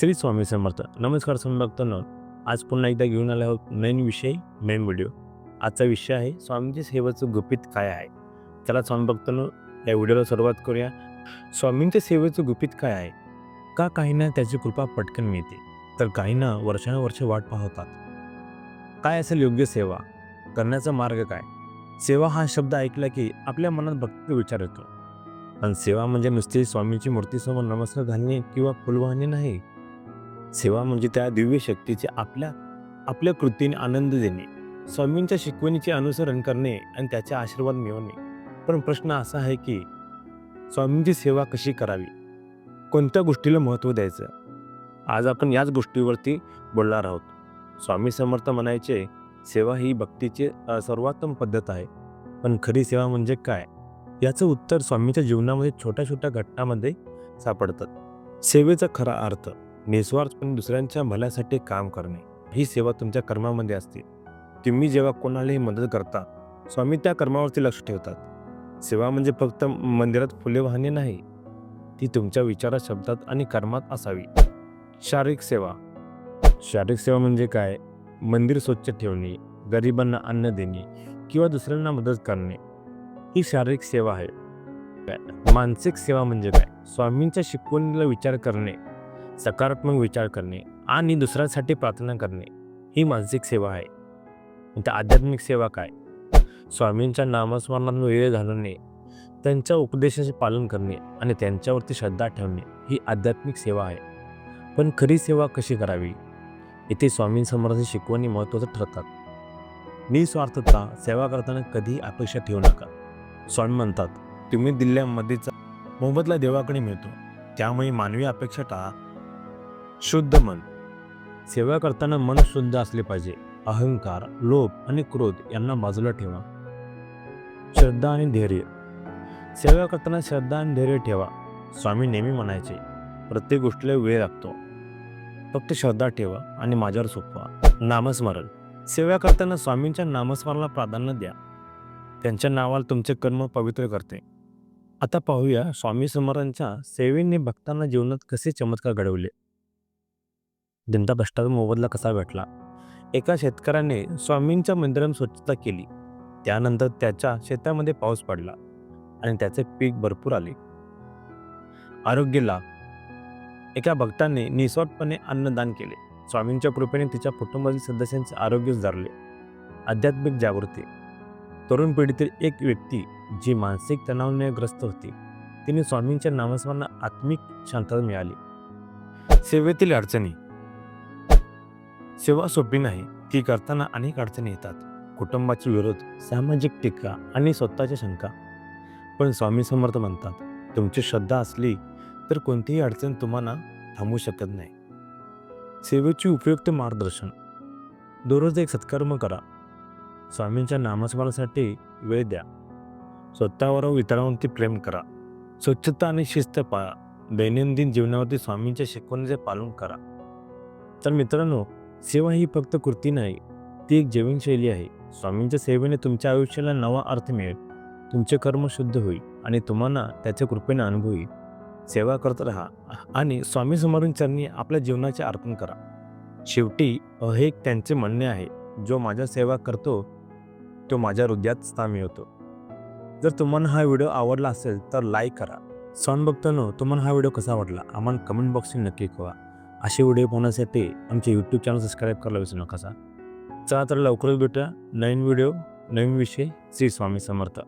श्री स्वामी समर्थ. नमस्कार स्वामी भक्तांनो आज पुन्हा एकदा घेऊन आलो आहोत नवीन विषय मेन व्हिडिओ आजचा विषय आहे स्वामींची सेवेचं गुपित काय आहे? चला स्वामी भक्तांनो या व्हिडिओला सुरुवात करूया. स्वामींच्या सेवेचं गुपित काय आहे? का काहींना त्याची कृपा पटकन मिळते? तर काहींना वर्षानुवर्ष वाट पाहतात. काय असेल योग्य सेवा? करण्याचा मार्ग काय? सेवा हा शब्द ऐकला की आपल्या मनात भक्ती विचार येतो. पण सेवा म्हणजे नुसती स्वामींची मूर्तीसमोर नमस्कार घालणे किंवा फुलवाहणे नाही? सेवा म्हणजे त्या दिव्य शक्तीचे आपल्या आपल्या कृतीने आनंद देणे स्वामींच्या शिकवणीचे अनुसरण करणे आणि त्याचे आशीर्वाद मिळवणे. पण प्रश्न असा आहे की स्वामींची सेवा कशी करावी? कोणत्या गोष्टीला महत्त्व द्यायचं? आज आपण याच गोष्टीवरती बोलणार आहोत. स्वामी समर्थ म्हणायचे सेवा ही भक्तीची सर्वोत्तम पद्धत आहे. पण खरी सेवा म्हणजे काय? याचं उत्तर स्वामीच्या जीवनामध्ये छोट्या छोट्या घटनामध्ये सापडतात सेवेचा खरा अर्थ निस्वार्थपणे दुसऱ्यांच्या भल्यासाठी काम करणे. ही सेवा तुमच्या कर्मामध्ये असते. तुम्ही जेव्हा कोणालाही मदत करता स्वामी त्या कर्मावरती लक्ष ठेवतात. सेवा म्हणजे फक्त मंदिरात फुले वाहणे नाही ती तुमच्या विचारात शब्दात आणि कर्मात असावी. शारीरिक सेवा. शारीरिक सेवा म्हणजे काय? मंदिर स्वच्छ ठेवणे गरिबांना अन्न देणे किंवा दुसऱ्यांना मदत करणे. ही शारीरिक सेवा आहे. काय? मानसिक सेवा म्हणजे काय? स्वामींच्या शिकवणीला विचार करणे. सकारात्मक विचार करणे आणि दुसऱ्यासाठी प्रार्थना करणे ही मानसिक सेवा आहे. आता आध्यात्मिक सेवा काय? स्वामींच्या नामस्मरणात वेळ घालवणे त्यांच्या उपदेशाचे पालन करणे आणि त्यांच्यावरती श्रद्धा ठेवणे ही आध्यात्मिक सेवा आहे. पण खरी सेवा कशी करावी? इथे स्वामींसमोरची शिकवणी महत्त्वाचं ठरतात. निस्वार्थता सेवा करताना कधी अपेक्षा ठेवू नका. स्वामी म्हणतात तुम्ही दिल्ल्यामध्येचा मोबदला देवाकडे मिळतो. त्यामुळे मानवी अपेक्षा टाळा शुद्ध मन. सेवा करताना मन शुद्ध असले पाहिजे. अहंकार लोभ आणि क्रोध यांना बाजूला ठेवा. श्रद्धा आणि धैर्य. सेवा करताना श्रद्धा आणि धैर्य ठेवा. स्वामी नेहमी म्हणायचे प्रत्येक गोष्टीला वेळ लागतो. फक्त श्रद्धा ठेवा आणि माझ्यावर सोपवा. नामस्मरण. सेवा करताना स्वामींच्या नामस्मरणाला प्राधान्य द्या. त्यांच्या नावाला तुमचे कर्म पवित्र करते. आता पाहूया स्वामी समर्थांच्या सेवेने भक्तांना जीवनात कसे चमत्कार घडवले. जनता भ्रष्टाचार मोबदला कसा भेटला? एका शेतकऱ्याने स्वामींच्या मंदिरात स्वच्छता केली. त्यानंतर त्याच्या शेतामध्ये पाऊस पडला आणि त्याचे पीक भरपूर आले. आरोग्य लाभ. एका भक्ताने निस्वार्थपणे अन्नदान केले. स्वामींच्या कृपेने तिच्या कुटुंबातील सदस्यांचे आरोग्य सुधारले. आध्यात्मिक जागृती. तरुण पिढीतील एक व्यक्ती जी मानसिक तणावाने ग्रस्त होती तिने स्वामींच्या नामस्मरणात आत्मिक शांतता मिळाली. सेवेतील अडचणी. सेवा सोपी नाही ती करताना अनेक अडचणी येतात. कुटुंबाचे विरोध सामाजिक टीका आणि स्वतःच्या शंका. पण स्वामी समर्थ म्हणतात तुमची श्रद्धा असली तर कोणतीही अडचण तुम्हाला थांबू शकत नाही. सेवेची उपयुक्त मार्गदर्शन. दररोज एक सत्कर्म करा. स्वामींच्या नामस्मरणासाठी वेळ द्या. स्वतःवर व इतरांवरती प्रेम करा. स्वच्छता आणि शिस्त पाळा. दैनंदिन जीवनावरती स्वामींच्या शिकवणीचे पालन करा. तर मित्रांनो सेवा ही फक्त कृती नाही ती एक जीवनशैली आहे. स्वामींच्या सेवेने तुमच्या आयुष्याला नवा अर्थ मिळेल. तुमचे कर्म शुद्ध होईल आणि तुम्हाला त्याच्या कृपेने अनुभव येईल. सेवा करत राहा आणि स्वामी समोरून चरणी आपल्या जीवनाचे अर्पण करा. शेवटी हे एक त्यांचे म्हणणे आहे जो माझ्या सेवा करतो तो माझ्या हृदयात स्थान मिळवतो जर तुम्हाला हा व्हिडिओ आवडला असेल तर लाईक करा. सॉन बघताना तुम्हाला हा व्हिडिओ कसा आवडला आम्हाला कमेंट बॉक्सने नक्की कळवा. असे व्हिडिओ पाहण्यासाठी आमचे यूट्यूब चॅनल सबस्क्राईब करायला विसरू नका चला तर लवकरच भेटूया नवीन व्हिडिओ नवीन विषय. श्री स्वामी समर्थ.